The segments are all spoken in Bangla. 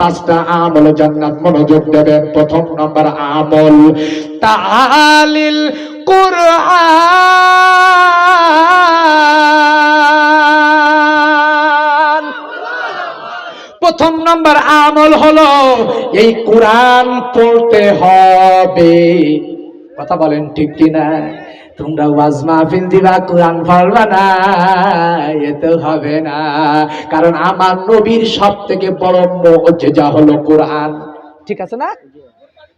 পাঁচটা আমল জান্নাত মনোযোগ দেবেন প্রথম নম্বর আমল তালিল কোরআন। প্রথম নম্বর আমল হলো, এই কোরআন পড়তে হবে। কথা বলেন ঠিক কিনা? তোমরা ওয়াজ মাহফিল দিবা, কোরআন পড়বা না, এ তো হবে না। কারণ আমার নবীর সব থেকে বড় মর্যাদা হলো কোরআন। ঠিক আছে না?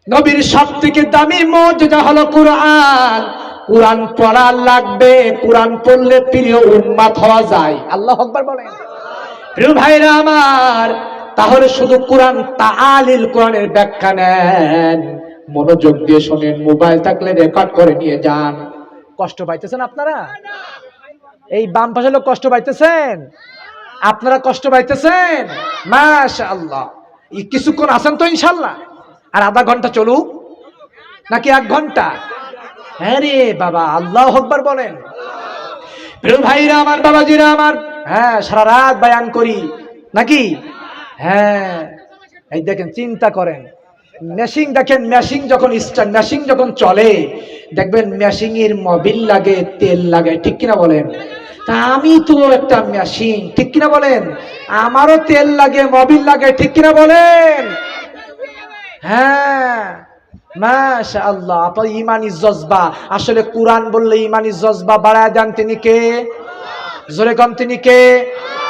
নবীর সব থেকে দামি মর্যাদা হলো কোরআন। কোরআন পড়া লাগবে, কোরআন পড়লে প্রিয় উন্মাদ হওয়া যায়। আল্লাহ আকবার বলেন। প্রিয় ভাইরা আমার, তাহলে শুধু কোরআন তালিল কোরআনের ব্যাখ্যা নেন। মনোযোগ দিয়ে শোনেন, মোবাইল থাকলে রেকর্ড করে নিয়ে যান। কষ্ট পাইতেছেন আপনারা? এই বাম পাশে লোক কষ্ট পাইতেছেন? আপনারা কষ্ট পাইতেছেন? মাশা আল্লাহ কিছুক্ষণ আছেন তো ইনশাল্লাহ আর আধা ঘণ্টা চলুক? নাকি এক ঘণ্টা? হ্যাঁ রে বাবা, আল্লাহ হকবার বলেন। ভাইরা, আমার বাবাজিরা, আমার হ্যাঁ সারা রাত বায়ান করি। নাকি? হ্যাঁ। এই দেখেন, চিন্তা করেন। মেশিং দেখেন মেশিং যখন স্টার্ট মেশিং যখন চলে, দেখবেন মেশিং এর মোবিল লাগে, তেল লাগে, ঠিক কিনা বলেন? তা আমি তো একটা মেশিন ঠিক কিনা বলেন? আমারও তেল লাগে মবিল লাগে, ঠিক কিনা বলেন? হ্যাঁ। মাশা আল্লাহ আপনার ইমানি জজবা। আসলে কোরআন বললে ইমানি জজবা বাড়ায় দেন তিনি কে? জোরে কম তিনি কে?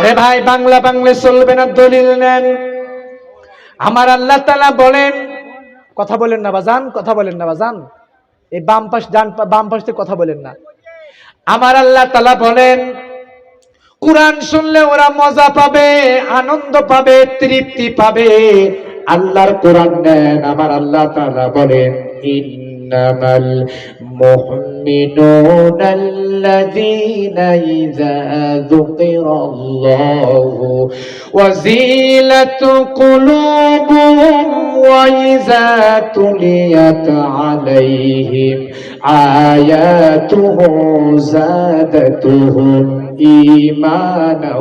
রে ভাই, বাংলা বাংলা চলবে না, দলিল নেন। আমার আল্লাহ তালা বলেন কথা বলেন না বাজান কথা বলেন না বাজান এই বাম পাশ, ডান বাম পাশ থেকে কথা বলেন না। আমার আল্লাহ তালা বলেন, কোরআন শুনলে ওরা মজা পাবে, আনন্দ পাবে, তৃপ্তি পাবে। আল্লাহর কোরআন নেন, আমার আল্লাহ তালা বলেন المؤمنون الذين إذا ذكر الله وزيلت قلوبهم وإذا تليت عليهم آياته زادتهم إيمانا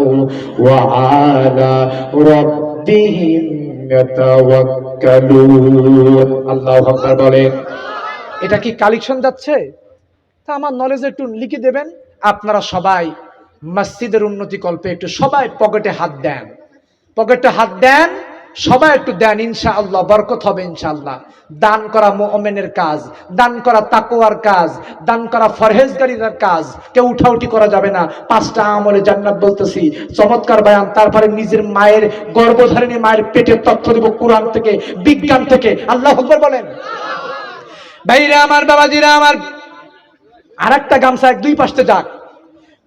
وعلى ربهم يتوكلون. الله أكبر এটা কি কালেকশন যাচ্ছে? তা আমার নলেজ একটু লিখে দেবেন। আপনারা সবাই মসজিদের উন্নতি কল্পে একটু সবাই পকেটে হাত দেন। পকেটে হাত দেন, সবাই একটু দেন, ইনশাআল্লাহ, বরকত হবে ইনশাআল্লাহ। দান করা মোমেনের কাজ, দান করা তাকোয়ার কাজ, দান করা ফরহেজগারির কাজ। কেউ উঠাউঠি করা যাবে না। পাঁচটা আমলে জান্নাত বলতেছি। চমৎকার বায়ান। তারপরে নিজের মায়ের গর্ভধারিণী মায়ের পেটের তথ্য দিব কোরআন থেকে, বিজ্ঞান থেকে। আল্লাহ বলেন। ভাইরা, আমার বাবাজিরা, আমার আর একটা গামছা এক দুই পাশে যাক।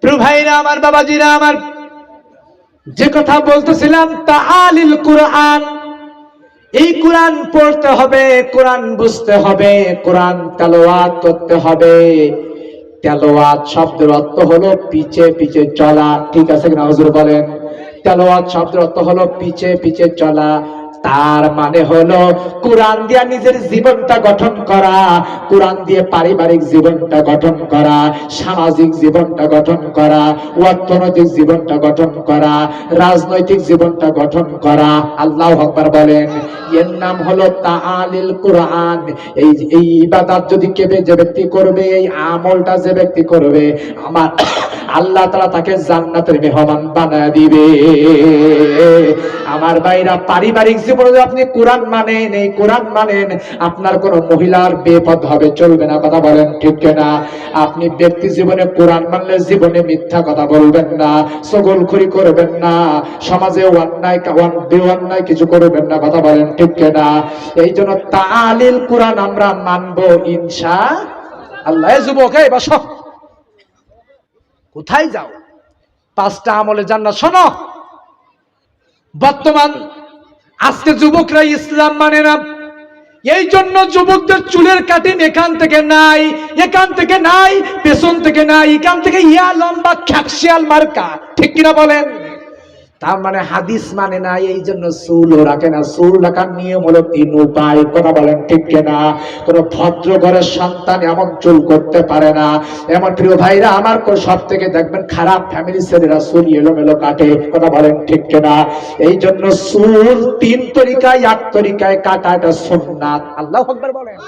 প্রিয় ভাইরা, আমার বাবাজিরা, আমার যে কথা বলতেছিলাম তালিল কোরআন। এই কোরআন পড়তে হবে, কোরআন বুঝতে হবে, কোরআন তেলাওয়াত করতে হবে। তেলাওয়াত শব্দের অর্থ হলো পিছে পিছে চলা। ঠিক আছে কিনা হুজুর বলেন? তেলাওয়াত শব্দের অর্থ হলো পিছে পিছে চলা। তার মানে হলো, কোরআন দিয়া নিজের জীবনটা গঠন করা, কোরআন দিয়ে পারিবারিক জীবনটা গঠন করা, সামাজিক জীবনটা গঠন করা, অর্থনৈতিক জীবনটা গঠন করা, রাজনৈতিক জীবনটা গঠন করা। আল্লাহ আকবার বলেন, এর নাম হলো তাআলিল কোরআন। এই এই ইবাদত যদি কেবে যে ব্যক্তি করবে, এই আমলটা যে ব্যক্তি করবে, আমার আল্লাহ তাআলা তাকে জান্নাতের মেহমান বানায় দিবে। আমার ভাইরা পারিবারিক জীবনে আপনি কোরআন মানেন, এই কোরআন মানেন, আপনার কোনো মহিলার বেপদ হবে, চলবে না, কথা বলেন ঠিক না আপনি ব্যক্তি জীবনে কোরআন মানলে জীবনে মিথ্যা কথা বলবেন না সগলখুরি করবেন না, সমাজে অন্যায় কিছু করবেন না, কথা বলেন ঠিক না এই জন্য তালিল কোরআন আমরা মানবো ইনসা আল্লাহ। যুবক, এই বসো। কোথায় যাও? পাঁচটা আমলে জান্নাত, শোনো। বর্তমান আজকে যুবকরা ইসলাম মানে না। এই জন্য যুবকদের চুলের কাটিন এখান থেকে নাই, এখান থেকে নাই, পেছন থেকে নাই, এখান থেকে ইয়া লম্বা খ্যাকশিয়াল মার্কা। ঠিক কিনা বলেন? তার মানে হাদিস মানে না, এই জন্য চুলও রাখে না। চুল রাখার নিয়ম হলো তিন উপায়। কথা বলেন ঠিক কিনা? কোন ভদ্র ঘরের সন্তান এমন চুল করতে পারে না। এমন প্রিয় ভাইরা, আমার সব থেকে দেখবেন খারাপ ফ্যামিলি ছেলেরা চুল এলোমেলো কাটে। কথা বলেন ঠিক কিনা? এই জন্য চুল তিন তরিকায় এক তরিকায় কাটা এটা সুন্নাত। আল্লাহ আকবার বলেন।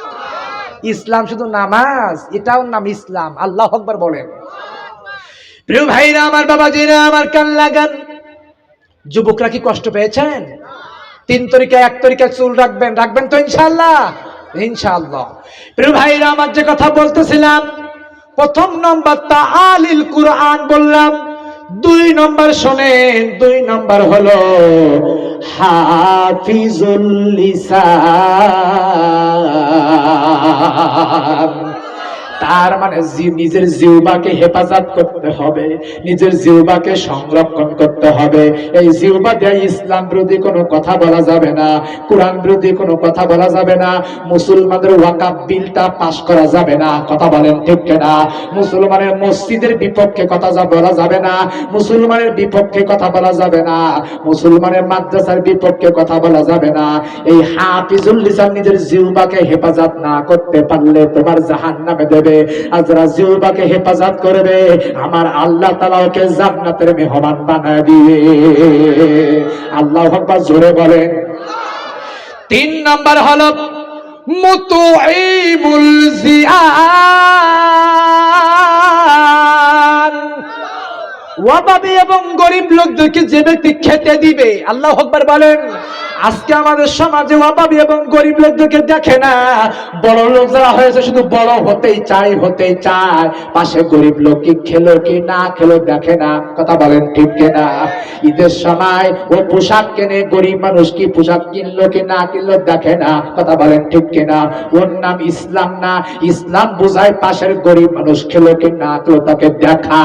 ইসলাম শুধু নামাজ, এটাও নাম ইসলাম। আল্লাহ আকবার বলেন। প্রিয় ভাইরা, আমার বাবাজিরা, আমার কান লাগান। যুবকরা কি কষ্ট পেয়েছেন? তিন তরিকা এক তরিকা চুল রাখবেন। রাখবেন তো ইনশাল্লাহ ইনশাআল্লাহ। প্রিয় ভাইরা, আমার যে কথা বলতেছিলাম, প্রথম নম্বর তা আলিল কুরআন বললাম, দুই নম্বর শোনেন, দুই নম্বর হলো, হাফিজুল লিসান। তার মানে নিজের জিউবাকে হেফাজত করতে হবে, নিজের জিউবাকে সংরক্ষণ করতে হবে। এই জিউবা দিয়ে ইসলাম বিরোধী কোনো কথা বলা যাবে না, কোরআন বিরোধী কোনো কথা বলা যাবে না, মুসলমানদের ওয়াকাব বিলটা পাশ করা যাবে না, কথা বলেন ঠিক না মুসলমানের মসজিদের বিপক্ষে কথা যা বলা যাবে না, মুসলমানের বিপক্ষে কথা বলা যাবে না, মুসলমানের মাদ্রাসার বিপক্ষে কথা বলা যাবে না। এই হাফিজুল নিজের জিউবাকে হেফাজত না করতে পারলে তোমার জাহান নামে দেবে। আর যারা জিউবাকে হেফাজত করবে। আমার আল্লাহ তালা ওকে জান্নাতের মেহমান বানায় দিয়ে আল্লাহ আকবার জোরে বলেন। তিন নাম্বার হলো মুতুইমুল জিয়ান ওয়াবাবি এবং গরিব লোকদেরকে যে ব্যক্তি খেতে দিবে, আল্লাহ আকবার বলেন। আজকে আমাদের সমাজে অভাবী এবং গরিব লোকদেরকে দেখে না, বড় লোক যারা হয়েছে শুধু বড় হতেই চায় হতেই চায়। পাশে গরিব লোক কি খেলো কি না খেলো দেখে না, কথা বলেন ঠিক কিনা? ঈদের সময় ও পোশাক কেনে, গরিব মানুষ কি পোশাক কিনলো কি না কিনলো দেখে না, কথা বলেন ঠিক কিনা? ওর নাম ইসলাম না, ইসলাম বোঝায় পাশের গরিব মানুষ খেলো কি না খেলো তাকে দেখা।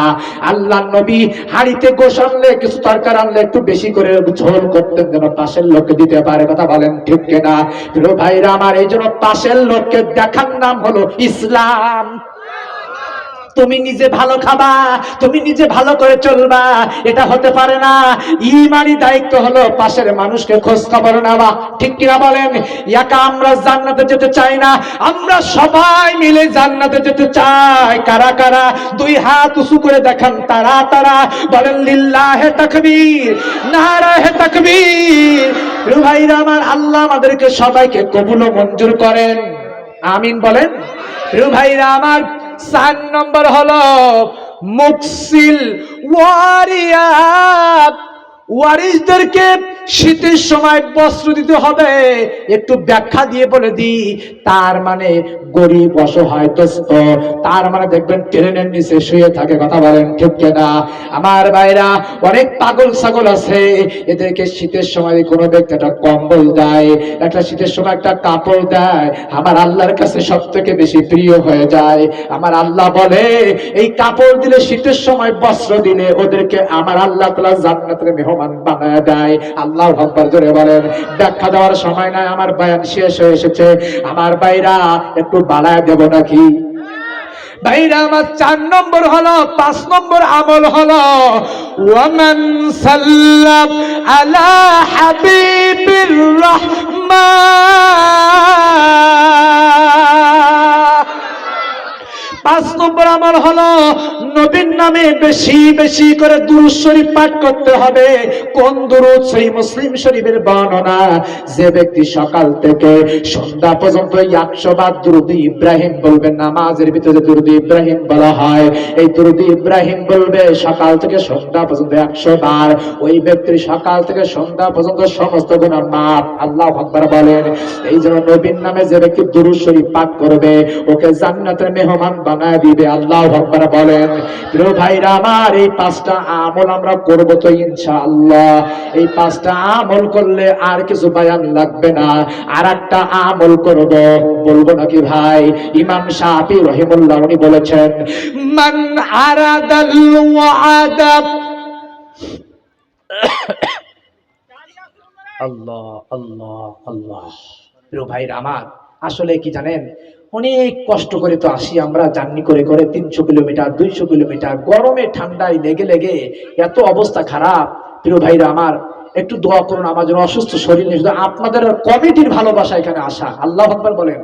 আল্লাহ নবী হাড়িতে গোশ আনলে, কিছু তরকার আনলে একটু বেশি করে ঝোল করতেন যেন পাশের লোককে দিতে পারে কথা বলেন ঠিক কেনা? ভাইরা আমার, এই জন্য পাশের লোককে দেখার নাম হলো ইসলাম। তুমি নিজে ভালো খাবা, তুমি নিজে ভালো করে চলবা, এটা হতে পারে না। ইমানি দায়িত্ব হলো পাশের মানুষকে খোঁজ খবর নেওয়া। ঠিক কিনা বলেন? একা আমরা জান্নাতে যেতে চাই না, আমরা সবাই মিলে জান্নাতে যেতে চাই। কারা কারা? দুই হাত উঁচু করে দেখান, তারা তারা। বলেন, লিল্লাহে তাকবীর নারাহে তাকবীর। প্রিয় ভাইরা আমার আল্লাহ আমাদেরকে সবাইকে কবুল মঞ্জুর করেন। আমিন বলেন। প্রিয় ভাইরা আমার চার নম্বর হলো মুকসিল ওয়ারিয়াত। ওয়ারিসদেরকে শীতের সময় বস্ত্র দিতে হবে। একটু ব্যাখ্যা দিয়ে বলে দিই। তার মানে গরিব অসহায় দোস্ত তার মানে দেখবেন ট্রেনের নিচে শুয়ে থাকে, কথা বলেন, ঠিক না আমার ভাইরা, অনেক পাগল ছাগল আছে। এদেরকে শীতের সময় কোনো ব্যক্তি একটা কম্বল দেয়, একটা শীতের সময় একটা কাপড় দেয়। আমার আল্লাহর কাছে সব থেকে বেশি প্রিয় হয়ে যায়। আমার আল্লাহ বলে, এই কাপড় দিলে শীতের সময়, বস্ত্র দিলে ওদেরকে আমার আল্লাহ তালা জান্নাতের মেহমান বানায় দেয়। আল্লাহ আকবার ধরে বলেন। ব্যাখ্যা দেওয়ার সময় নাই, আমার বয়ান শেষ হয়ে এসেছে। আমার বাইরা একটু বাড়ায় দেব নাকি? ভাইরা আমার চার নম্বর হলো, পাঁচ নম্বর আমল হলো, ওয়ামান সাল্লাম আলা হাবিবির রহমান। পাঁচ নম্বর আমল হলো, নবীর নামে বেশি বেশি করে দুরুদ শরীফ পাঠ করতে হবে। কোন দুরুদ? সেই মুসলিম শরীফের বর্ণনা। যে ব্যক্তি সকাল থেকে সন্ধ্যা পর্যন্ত একশো বার দুরুদ ইব্রাহিম বলবে, নামাজের ভিতরে দুরুদ ইব্রাহিম বলা হয়, এই দুরুদ ইব্রাহিম বলবে, সকাল থেকে সন্ধ্যা পর্যন্ত একশো বার ওই ব্যক্তির সকাল থেকে সন্ধ্যা পর্যন্ত সমস্ত গুণা মাপ আল্লাহ আকবার বলেন। এই জন্য নবীর নামে যে ব্যক্তি দুরুদ শরীফ পাঠ করবে, ওকে জান্নাতের মেহমান বানায় দিবে, আল্লাহ আকবার বলেন। প্রিয় ভাইরা, আমার এই পাঁচটা আমল আমরা করব তো ইনশাআল্লাহ। এই পাঁচটা আমল করলে আর কিছু বায়ান লাগবে না। আর একটা আমল করব, বলব নাকি ভাই? ইমাম শাফি রহিমুল্লাহ উনি বলেছেন, মান আরাদাল ওয়াদাব আল্লাহ আল্লাহ আল্লাহ। প্রিয় ভাইরা, আমার আসলে কি জানেন? অনেক কষ্ট করে তো আসি আমরা, জার্নি করে করে তিনশো কিলোমিটার, দুইশো কিলোমিটার। গরমে ঠান্ডায় লেগে লেগে এত অবস্থা খারাপ। প্রিয় ভাইরা আমার, একটু দোয়া করুন আমার জন্য অসুস্থ শরীর নিয়ে, শুধু আপনাদের কমিটির ভালোবাসা এখানে আসা। আল্লাহ আকবার বলেন।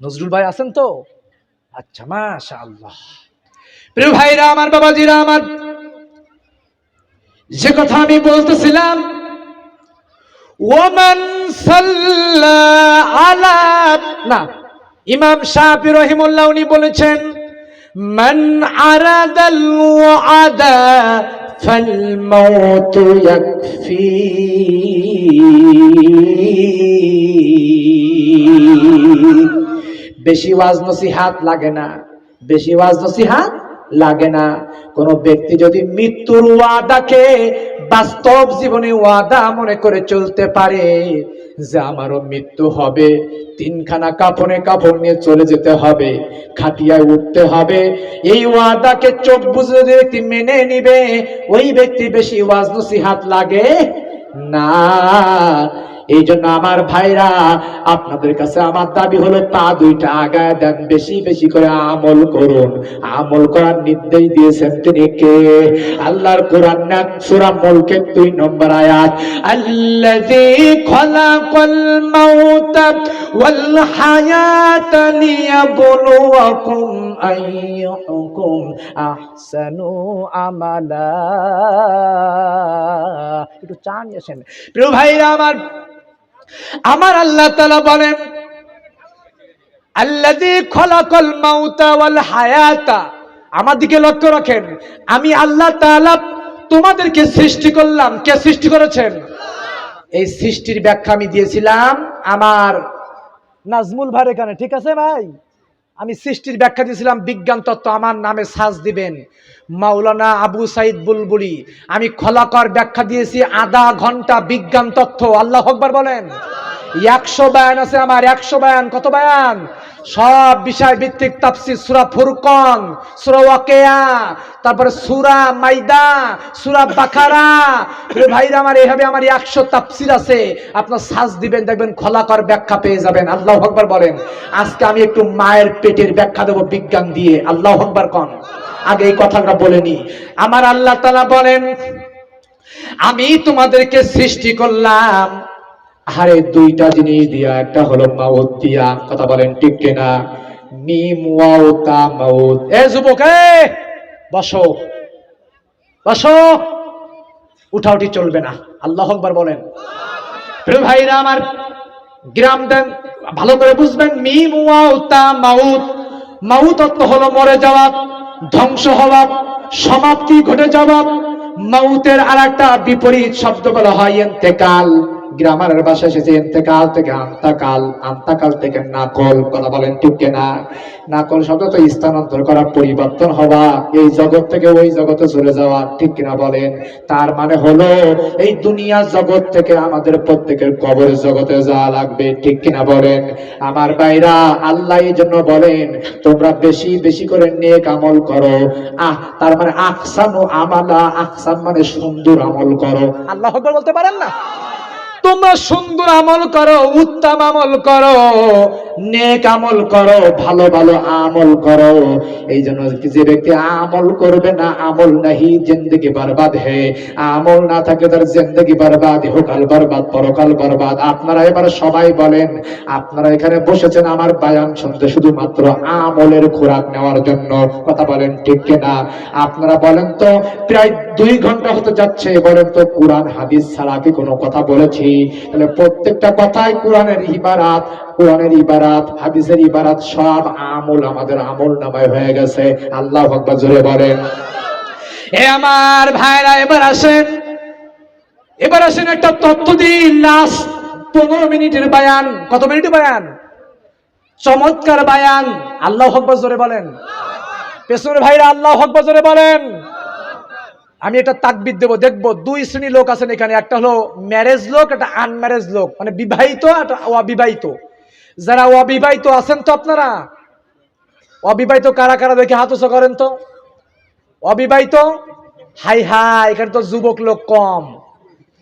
নজরুল ভাই আছেন তো? আচ্ছা মাশা আল্লাহ প্রিয় ভাইরা আমার বাবাজিরা আমার, যে কথা আমি বলতেছিলাম ওমান সাল্লা আলা না, ইমাম শাফি রহিমুল্লাহ উনি বলেছেন, মান আরাদাল ফাল মাউত ইয়াকফি। বেশি ওয়াজ নসিহাত লাগে না, বেশি ওয়াজ নসিহাত লাগে না। কোন ব্যক্তি যদি মৃত্যুর ওয়াদাকে বাস্তব জীবনে ওয়াদা মনে করে চলতে পারে, যে আমারও মৃত্যু হবে, তিনখানা কাপড়ে কাপড় নিয়ে চলে যেতে হবে, খাটিয়ায় উঠতে হবে, এই ওয়াদাকে চোখ বুঝে ব্যক্তি মেনে নিবে, ওই ব্যক্তি বেশি ওয়াজ নসিহাত লাগে না। এই জন্য আমার ভাইরা, আপনাদের কাছে আমার দাবি হলো পা দুইটা আগায় দেন, বেশি বেশি করে আমল করুন। আমল করার নির্দেশ দিয়েছেন তিনি কে? আল্লাহর কোরআন না মুলকের দুই নম্বর আয়াত। আল্লাযী খলাকাল ওয়াল হায়াতা লিয়াবলুয়াকুম আইয়ুকুম আহসানু আমালা। একটু চা নিয়ে আসেন প্রিয় ভাইরা, আমার আমার আল্লাহ তালা বলেন, আল্লাযী খলাকাল মাউতা ওয়াল হায়াতা। আমার দিকে লক্ষ্য রাখেন, আমি আল্লাহ তাআলা তোমাদেরকে সৃষ্টি করলাম। কে সৃষ্টি করেছেন? এই সৃষ্টির ব্যাখ্যা আমি দিয়েছিলাম আমার নাজমুল ভাইয়ের এখানে, ঠিক আছে ভাই? আমি সৃষ্টির ব্যাখ্যা দিয়েছিলাম, বিজ্ঞান তত্ত্ব আমার নামে সাজ দিবেন। মাওলানা আবু সাইদ বুলবুলি, আমি খলাকর ব্যাখ্যা দিয়েছি, আধা ঘণ্টা বিজ্ঞান তত্ত্ব আল্লাহ আকবার বলেন। একশো বায়ান আছে আমার, একশো বায়ান, কত বায়ান? সব বিষয় ভিত্তিক তাফসির, সুরা ফুরকন, সুরা তারপরে সুরা মাইদা, সুরা প্রিয় ভাইরা আমার এইভাবে আমার একশো তাফসির আছে। আপনার সাজ দিবেন, দেখবেন খোলাকর ব্যাখ্যা পেয়ে যাবেন, আল্লাহ আকবার বলেন। আজকে আমি একটু মায়ের পেটের ব্যাখ্যা দেবো বিজ্ঞান দিয়ে, আল্লাহ আকবার কন। আগে এই কথাটা বলেনি আমার আল্লাহ তালা বলেন, আমি তোমাদেরকে সৃষ্টি করলাম। আরে দুইটা জিনিস দিয়া, একটা হলো মাউত দিয়া। কথা বলেন ঠিক কিনা? মিম ওয়াও মাউত। এ যুবক, এ! বসো। বসো। উঠাউটি চলবে না। আল্লাহ আকবার বলেন। প্রিয় ভাইরা, আমার গ্রাম দেন, ভালো করে বুঝবেন, মিম ওয়াও তা মাউত। মাউত অর্থ হলো মরে যাওয়া ধ্বংস হওয়া সমাপ্তি ঘটে যাওয়া মাউতের আর একটা বিপরীত শব্দ বলা হয় এন্তেকাল গ্রামারের ভাষা এসেছে, এন্তেকাল থেকে আন্তাকাল আন্তাকাল থেকে নাকল কথা বলেন, ঠিক না? নাকল শব্দ তো স্থানান্তর করা পরিবর্তন হওয়া, এই জগৎ থেকে ওই জগতে চলে যাওয়া, ঠিক কিনা বলেন? তার মানে হলো, এই দুনিয়া জগৎ থেকে আমাদের প্রত্যেকের কবর জগতে যাওয়া লাগবে, ঠিক কিনা বলেন? আমার বাইরা আল্লাহ এই জন্য বলেন, তোমরা বেশি বেশি করে নেক আমল করো। আহ, তার মানে আকসানু আমালা আকসান মানে সুন্দর আমল করো। আল্লাহ বলতে পারেন না? তোমরা সুন্দর আমল করো, উত্তম আমল করো, নেক আমল করো, ভালো ভালো আমল করো। এই জন্য যে ব্যক্তি আমল করবে না, আমল নাহি, জিন্দগি বরবাদ হে। আমল না থাকে তার জিন্দগি বরবাদ হোকাল বরবাদ, পরকাল বরবাদ। আপনারা এবার সবাই বলেন, আপনারা এখানে বসেছেন আমার বায়ান শুনতে শুধুমাত্র আমলের খোরাক নেওয়ার জন্য। কথা বলেন ঠিক কিনা? আপনারা বলেন তো, প্রায় দুই ঘণ্টা হতে যাচ্ছে, বলেন তো, কোরআন, হাদিস ছাড়া কি কোনো কথা বলেছি। তাহলে প্রত্যেকটা কথাই কোরআনের ইবারাত কোরআনের ইবারাত, হাদিসের ইবারাত, সব আমল আমাদের আমল নামায় হয়ে গেছে। আল্লাহ আকবার জোরে বলেন। এ আমার ভাইরা, এবার আসেন। এবার আসেন একটা তথ্য দিন লাস্ট পনেরো মিনিটের বায়ান। কত মিনিটের বায়ান? চমৎকার বায়ান। আল্লাহ আকবার জোরে বলেন। পেছনের ভাইরা, আল্লাহ আকবার জোরে বলেন। আমি এটা তাকবিদ দেবো, দেখব, দুই শ্রেণি লোক আছেন এখানে, একটা হলো ম্যারেজ লোক, একটা আনম্যারেজ লোক মানে বিবাহিত একটা অবিবাহিত। যারা অবিবাহিত আছেন তো আপনারা? অবিবাহিত কারা কারা দেখে হাত করেন তো? অবিবাহিত? হাই হাই, এখানে তো যুবক লোক কম।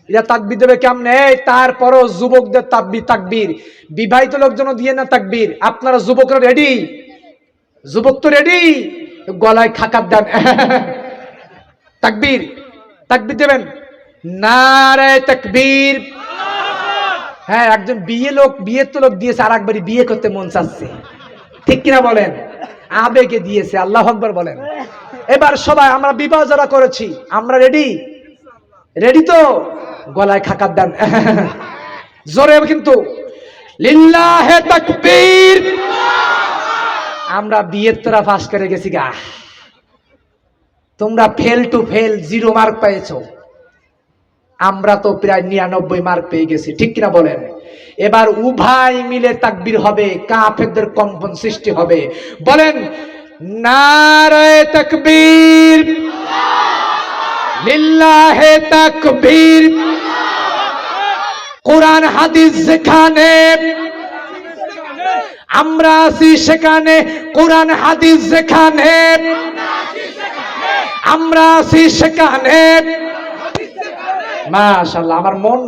এটা তাকবির দেবে কেমনে? এই তারপরও যুবকদের তাকবির তাকবির। বিবাহিত লোকজন দিয়ে না তাকবির। আপনারা যুবকরা রেডি যুবক তো রেডি গলায় খাকার দেন তাকবীর তাকবীর দেবেন? নারে তাকবীর। হ্যাঁ একজন বিয়ে লোক, বিয়ের তো লোক দিয়েছে আর একবারই বিয়ে করতে মন চাচ্ছে। ঠিক কিনা বলেন? আবেগে দিয়েছে, আল্লাহ আকবর বলেন। এবার সবাই, আমরা বিবাহ যারা করেছি। আমরা রেডি রেডি তো? গলায় খাকার দেন। জোরে কিন্তু। লিল্লাহে তাকবীর। আমরা বিয়ের তোরা ফাঁস করে গেছি গা। তোমরা fail to fail zero mark পেয়েছ। আমরা তো প্রায় নিরানব্বই মার্ক পেয়ে গেছি, ঠিক কিনা বলেন? এবার উভয় মিলে তাকবির হবে, কাফেরদের কম্পন সৃষ্টি হবে। বলেন, নারায় তাকবীর, লিল্লাহে তাকবীর, কোরআন, হাদিস যেখানে, আমরা আছি সেখানে, কোরআন, হাদিস যেখানে। আমরা আছি সেখানে। মাশাল্লাহ আমার মন